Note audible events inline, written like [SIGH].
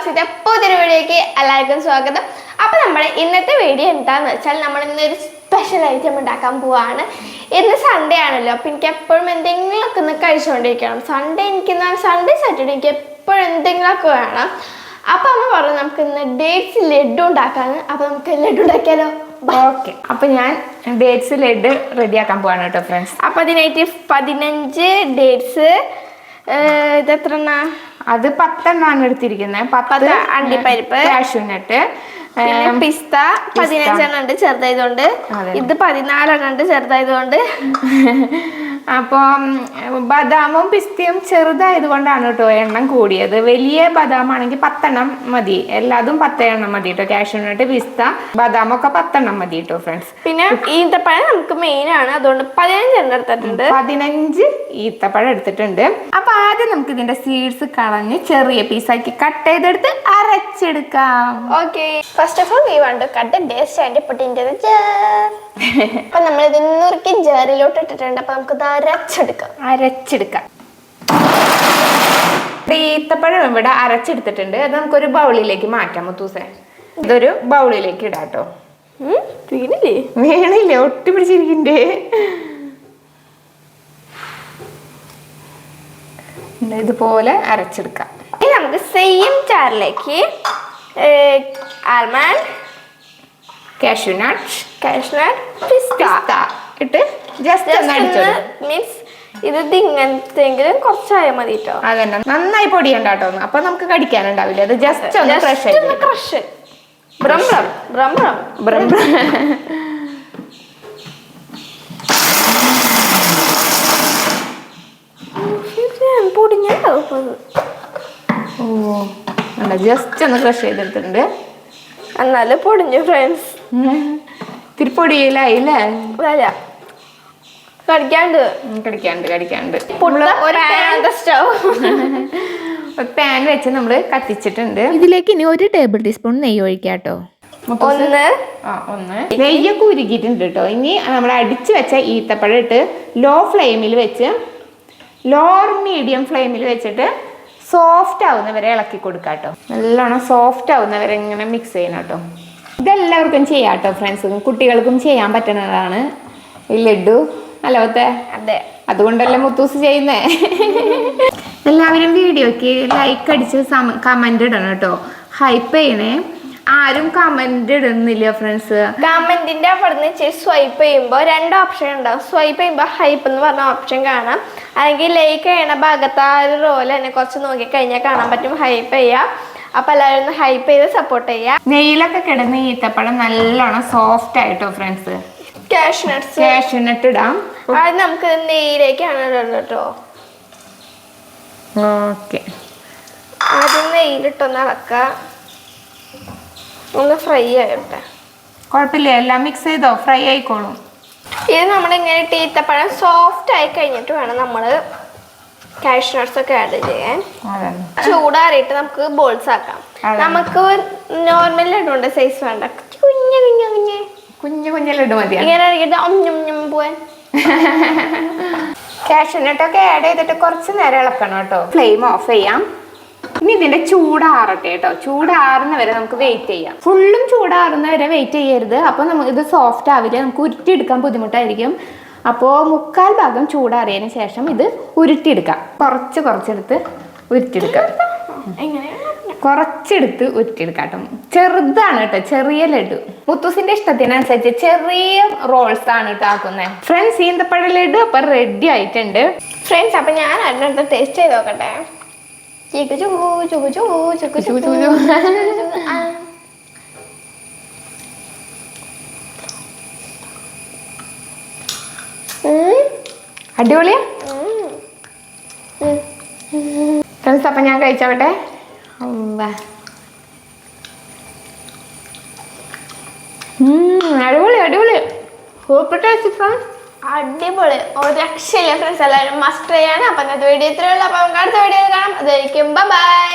വ്ളോഗ്സിന്റെ പുതിയൊരു വീഡിയോയ്ക്ക് എല്ലാവർക്കും സ്വാഗതം. അപ്പൊ നമ്മൾ ഇന്നത്തെ വീഡിയോ എന്താന്ന് വെച്ചാൽ നമ്മൾ ഇന്നൊരു സ്പെഷ്യൽ ഐറ്റം ഉണ്ടാക്കാൻ പോവാണ്. ഇന്ന് സൺഡേ ആണല്ലോ അപ്പൊ എനിക്ക് എപ്പോഴും എന്തെങ്കിലുമൊക്കെ ഒന്ന് കഴിച്ചുകൊണ്ടിരിക്കണം സൺഡേ എനിക്ക് സൺഡേ സാറ്റർഡേ എനിക്ക് എപ്പോഴും എന്തെങ്കിലുമൊക്കെ വേണം. അപ്പൊ അമ്മ പറഞ്ഞു നമുക്ക് ഇന്ന് ഡേറ്റ്സ് ലഡു ഉണ്ടാക്കാന്ന്. അപ്പൊ നമുക്ക് ലഡു ഉണ്ടാക്കിയാലോ? ഓക്കെ അപ്പൊ ഞാൻ ഡേറ്റ്സ് ലഡ് റെഡിയാക്കാൻ പോവാണ് കേട്ടോ ഫ്രണ്ട്സ് അപ്പൊ അതിനായിട്ട് പതിനഞ്ച് ഡേറ്റ്സ് ഇത് എത്ര അത് പത്തെണ്ണാണ് എടുത്തിരിക്കുന്നത് പത്ത് അണ്ടിപ്പരിപ്പ്. പിന്നെ പിസ്ത പതിനഞ്ചെണ്ണം ഉണ്ട് ചെറുതായതുകൊണ്ട്. ഇത് പതിനാലെണ്ണം ഉണ്ട് ചെറുതായതുകൊണ്ട്. [LAUGHS] അപ്പം ബദാമും പിസ്തയും ചെറുതായത് കൊണ്ടാണ് കേട്ടോ എണ്ണം കൂടിയത്. വലിയ ബദാമാണെങ്കിൽ പത്തെണ്ണം മതി. എല്ലാതും പത്തെണ്ണം മതി കേട്ടോ. കാഷ്യൂനട്ട് പിസ്ത ബദാമൊക്കെ പത്തെണ്ണം മതി കേട്ടോ ഫ്രണ്ട്സ് പിന്നെ ഈത്തപ്പഴം നമുക്ക് മെയിൻ ആണ്. അതുകൊണ്ട് പതിനഞ്ചെണ്ണം എടുത്തിട്ടുണ്ട്. പതിനഞ്ച് ഈത്തപ്പഴം എടുത്തിട്ടുണ്ട്. അപ്പൊ ആദ്യം നമുക്ക് ഇതിന്റെ സീഡ്സ് കളഞ്ഞ് ചെറിയ പീസാക്കി കട്ട് ചെയ്തെടുത്ത് അരച്ചെടുക്കാം. Okay first of all we want cut dates and put in the jar അപ്പൊ നമ്മൾ ഇത് നുറുക്കി ജാറിലോട്ട് ഇട്ടിട്ടുണ്ട്. അപ്പൊ നമുക്ക് അരച്ചെടുക്കാം. അരച്ചെടുക്കാം. ഈത്തപ്പഴം ഇവിടെ അരച്ചെടുത്തിട്ടുണ്ട്. അത് നമുക്കൊരു ബൗളിലേക്ക് മാറ്റാം മുത്തൂസേ. ഇതൊരു ബൗളിലേക്ക് ഇടാട്ടോ കേട്ടോ. വീണില്ലേ? വേണില്ലേ? ഒട്ടി പിടിച്ചിരിക്കണ്ടേ ഇതുപോലെ അരച്ചെടുക്കാം. ഇനി നമുക്ക് same ചാറിലേക്ക് almond cashew nut cashew nut pista just ഒന്ന് അടിച്ചോളൂ. മീൻസ് ഇത് ഇങ്ങനത്തെങ്കിലും കുറച്ചായാൽ മതി കേട്ടോ അതന്നെ. നന്നായി പൊടിയണ്ട കേട്ടോ. അപ്പൊ നമുക്ക് കടിക്കാനുണ്ടാവില്ല? അത് ജസ്റ്റ് ഒന്ന് ക്രഷ് ക്രഷ്. പൊടിഞ്ഞോ ഓ ജസ്റ്റ് ഒന്ന് ക്രഷ് ചെയ്തെടുത്തിട്ടുണ്ട്. എന്നാലും പൊടിഞ്ഞു ഫ്രണ്ട്സ് ഇത്തിരി പൊടിയിലായില്ലേ അല്ല കടിക്കാണ്ട്. കടിക്കാണ്ട് കടിക്കാണ്ട്. പാൻ [LAUGHS] വെച്ച് നമ്മൾ കത്തിച്ചിട്ടുണ്ട്. ഇതിലേക്ക് ഇനി ഒരു ടേബിൾ ടീസ്പൂൺ നെയ്യ് ഒഴിക്കാട്ടോ ഒന്ന്. ആ ഒന്ന്. നെയ്യൊക്കെ ഉരുക്കിയിട്ടുണ്ട് കേട്ടോ. ഇനി നമ്മൾ അടിച്ചു വെച്ച ഈത്തപ്പഴം ഇട്ട് ലോ ഫ്ലെയിമിൽ വെച്ച് ലോ മീഡിയം ഫ്ലെയിമിൽ വെച്ചിട്ട് സോഫ്റ്റ് ആവുന്നവരെ ഇളക്കി കൊടുക്കാം കേട്ടോ. നല്ലോണം സോഫ്റ്റ് ആവുന്നവരെ ഇങ്ങനെ മിക്സ് ചെയ്യണം കേട്ടോ. ഇതെല്ലാവർക്കും ചെയ്യാം കേട്ടോ ഫ്രണ്ട്സും കുട്ടികൾക്കും ചെയ്യാൻ പറ്റുന്നതാണ്. ഈ ലഡു. അലോത്തെ അതെ. അതുകൊണ്ടല്ലേ മുത്തൂസ് ചെയ്യുന്നേ? എല്ലാവരും വീഡിയോക്ക് ലൈക്ക് അടിച്ച് കമന്റ് ഇടണം കേട്ടോ. ഹൈപ്പ് ചെയ്യണേ. ആരും കമന്റ് ഇടുന്നില്ല ഫ്രണ്ട്സ് കമന്റിന്റെ അവിടുന്ന് വെച്ചാൽ സ്വൈപ്പ് ചെയ്യുമ്പോൾ രണ്ട് ഓപ്ഷൻ ഉണ്ടാവും. സ്വൈപ്പ് ചെയ്യുമ്പോൾ ഹൈപ്പ് എന്ന് പറഞ്ഞ ഓപ്ഷൻ കാണാം. അല്ലെങ്കിൽ ലൈക്ക് ചെയ്യണ ഭാഗത്ത് ആ ഒരു റോൽ തന്നെ കുറച്ച് നോക്കി കഴിഞ്ഞാൽ കാണാൻ പറ്റും. ഹൈപ്പ് ചെയ്യാം. അപ്പൊ എല്ലാവരും ഹൈപ്പ് ചെയ്ത് സപ്പോർട്ട് ചെയ്യാം. നെയ്യിലൊക്കെ കിടന്ന് ഈത്തപ്പഴം നല്ലോണം സോഫ്റ്റ് ആയിട്ടോ ഫ്രണ്ട്സ് ക്യാഷ് നട്ട്സ് കാഷ്യൂനട്ട് ഇടാം. അത് നമുക്ക് നെയ്യിലേക്കാണ് ഇടുന്നത് കേട്ടോ. ഓക്കെ. ആദ്യം നെയ്യിലിട്ടൊന്ന് ഇളക്കുക ഒന്ന് ഫ്രൈ ആയിട്ടെ കുഴപ്പമില്ല എല്ലാം മിക്സ് ചെയ്തോ? ഫ്രൈ ആയിക്കോളും. ഇത് നമ്മളിങ്ങനെ ഈത്തപ്പഴം സോഫ്റ്റ് ആയി കഴിഞ്ഞിട്ട് വേണം നമ്മൾ കാഷ് നട്ട്സ് ഒക്കെ ആഡ് ചെയ്യാൻ. ചൂടാറിയിട്ട് നമുക്ക് ബോൾസ് ആക്കാം. നമുക്ക് നോർമൽ ലഡുണ്ട് സൈസ് വേണ്ട. കുഞ്ഞ കുഞ്ഞു ലഡു മതിയാ. ഇങ്ങനെ പോവാൻ. [LAUGHS] കാഷ്യൂനട്ടൊക്കെ ആഡ് ചെയ്തിട്ട് കുറച്ച് നേരം ഇളക്കണം കേട്ടോ. ഫ്ലെയിം ഓഫ് ചെയ്യാം. ഇനി ഇതിന്റെ ചൂടാറട്ടെ കേട്ടോ. ചൂടാറുന്ന വരെ നമുക്ക് വെയിറ്റ് ചെയ്യാം. ഫുള്ളും ചൂടാറുന്ന വരെ വെയിറ്റ് ചെയ്യരുത്. അപ്പോൾ നമുക്ക് ഇത് സോഫ്റ്റ് ആവില്ല. നമുക്ക് ഉരുട്ടിയെടുക്കാൻ ബുദ്ധിമുട്ടായിരിക്കും. അപ്പോ മുക്കാൽ ഭാഗം ചൂടാറിയതിന് ശേഷം ഇത് ഉരുട്ടിയെടുക്കാം. കുറച്ച് കുറച്ചെടുത്ത് ഉരുട്ടിയെടുക്കാം. കുറച്ചെടുത്ത് ഉരുട്ടിയെടുക്കാട്ടോ ചെറുതാണ് കേട്ടോ ചെറിയ ലഡു. മുത്തൂസിന്റെ ഇഷ്ടത്തിനനുസരിച്ച് ചെറിയ റോൾസ് ആണ് കേട്ടോ ആക്കുന്നത് ഫ്രണ്ട്സ് ഈന്തപ്പഴ ലഡു അപ്പൊ റെഡി ആയിട്ടുണ്ട്. ഫ്രണ്ട്സ് അപ്പൊ ഞാൻ അതിനടുത്ത് ടേസ്റ്റ് ചെയ്ത് നോക്കട്ടെ. ചുക്കു ഫ്രണ്ട്സ് അപ്പം ഞാൻ കഴിച്ചോട്ടെ? അടിപൊളി അടിപൊളി. സൂപ്പർ ടേസ്റ്റ് ഫ്രണ്ട്സ് അടിപൊളി. ഒരു രക്ഷയില്ല ഫ്രണ്ട്സ് എല്ലാവരും മസ്റ്റ് ആണ്. അപ്പൊ ഇന്നത്തെ വീഡിയോ ഇത്രയുള്ള അപ്പം നമുക്ക് അടുത്ത വീഡിയോ കാണാം. അതായിരിക്കും ബൈ